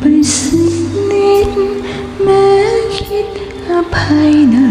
ไปสักนิดแม้คิดอภัยนะ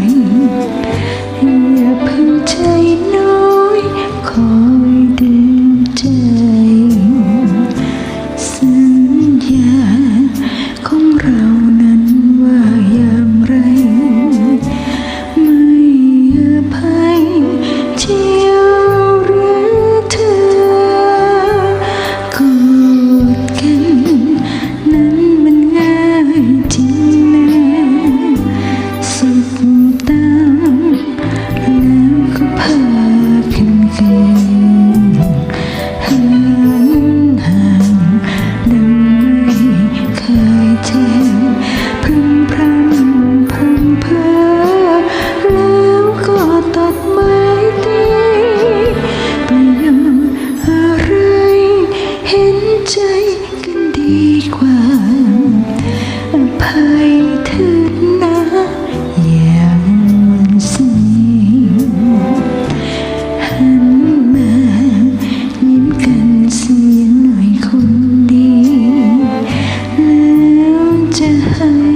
ความอภัยเถิดนะอย่าวันสิ้นหันมายิ้มกันเสียน่อยคนดี แล้วจะห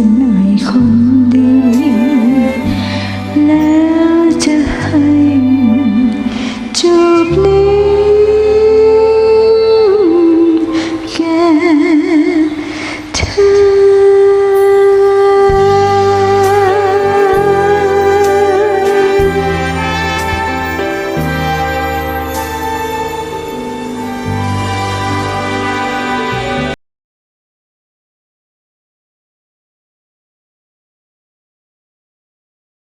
tonight.